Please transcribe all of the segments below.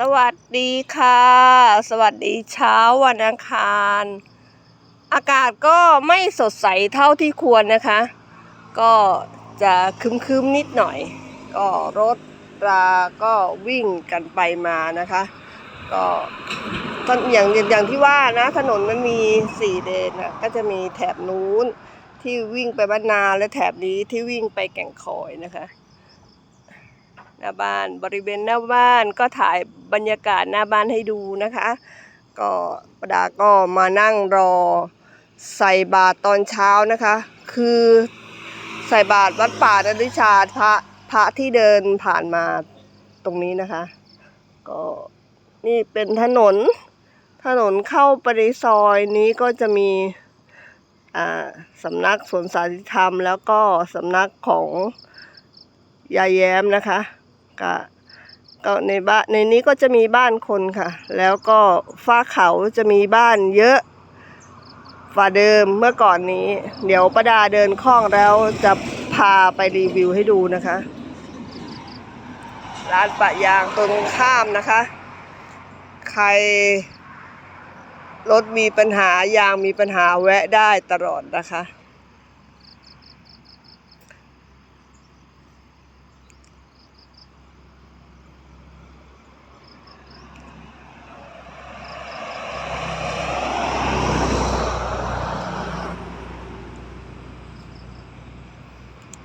สวัสดีค่ะ สวัสดีเช้าวันอังคาร อากาศก็ไม่สดใสเท่าที่ควรนะคะ ก็จะคึมๆนิดหน่อย ก็รถราก็วิ่งกันไปมานะคะ ก็อย่างอย่างที่ว่านะถนนมันมีสี่เลนนะก็จะมีแถบนู้นที่วิ่งไปบ้านนาและแถบนี้ที่วิ่งไปแก่งคอยนะคะ น้าบ้านบริเวณหน้าบ้านก็ถ่ายบรรยากาศหน้าบ้านให้ดูนะคะ ก็ประดาก็มานั่งรอใส่บาตรตอนเช้านะคะ คือใส่บาตรวัดป่านริชาพระพระที่เดินผ่านมาตรงนี้นะคะ ก็นี่เป็นถนน ถนนเข้าไปในซอยนี้ก็จะมีอ่าสำนักสวนสาธิธรรม แล้วก็สำนักของยายแย้มนะคะ ก็ก็ในบ้านในนี้ก็จะมีบ้านคนค่ะ แล้วก็ฝ้าเขาจะมีบ้านเยอะฝ่าเดิมเมื่อก่อนนี้ เดี๋ยวประดาเดินคล่องแล้วจะพาไปรีวิวให้ดูนะคะ ร้านปะยางตรงข้ามนะคะ ใครรถมีปัญหายางมีปัญหาแวะได้ตลอดนะคะ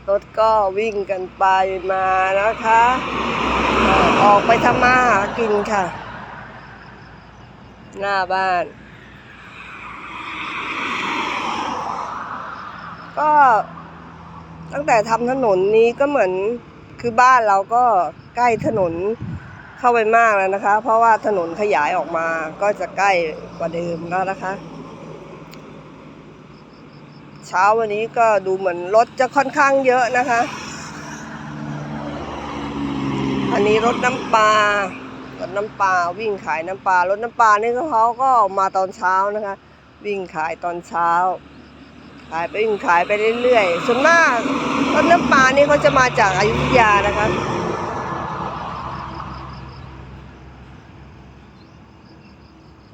รถก็วิ่งกันไปมานะคะ ออกไปทำมาหากินค่ะ หน้าบ้าน ก็ตั้งแต่ทำถนนนี้ก็เหมือนคือบ้านเราก็ใกล้ถนนเข้าไปมากแล้วนะคะ เพราะว่าถนนขยายออกมาก็จะใกล้กว่าเดิมแล้วนะคะ เช้าวันนี้ก็ดูเหมือนรถจะค่อนข้างเยอะนะคะ อันนี้รถน้ำปลารถน้ำปลาวิ่งขายน้ำปลารถน้ำปลานี่ก็เขาก็มาตอนเช้านะคะ วิ่งขายตอนเช้า ขายไปวิ่งขายไปเรื่อยๆส่วนมากรถน้ำปลานี่เขาจะมาจากอายุธยานะคะ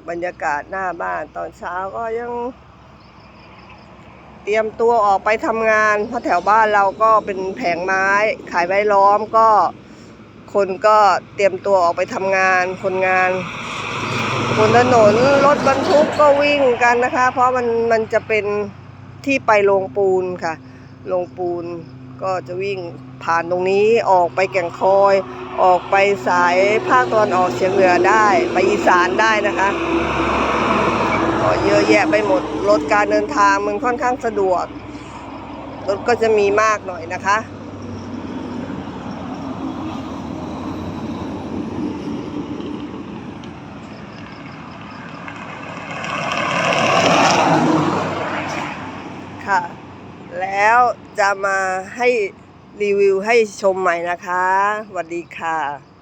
บรรยากาศหน้าบ้านตอนเช้าก็ยัง เตรียมตัวออกไปทำงาน เพราะแถวบ้านเราก็เป็นแผงไม้ ขายใบล้อมก็ คนก็เตรียมตัวออกไปทำงาน คนงานบนถนนรถบรรทุกก็วิ่งกันนะคะ เพราะมันมันจะเป็นที่ไปโรงปูนค่ะโรงปูนก็จะวิ่งผ่านตรงนี้ออกไปแก่งคอย ออกไปสายภาคตะวันออกเฉียงเหนือได้ ไปอีสานได้นะคะ อะแยะไปหมด รถการเดินทางมันค่อนข้างสะดวก รถก็จะมีมากหน่อยนะคะ ค่ะ แล้วจะมาให้รีวิวให้ชมใหม่นะคะสวัสดีค่ะ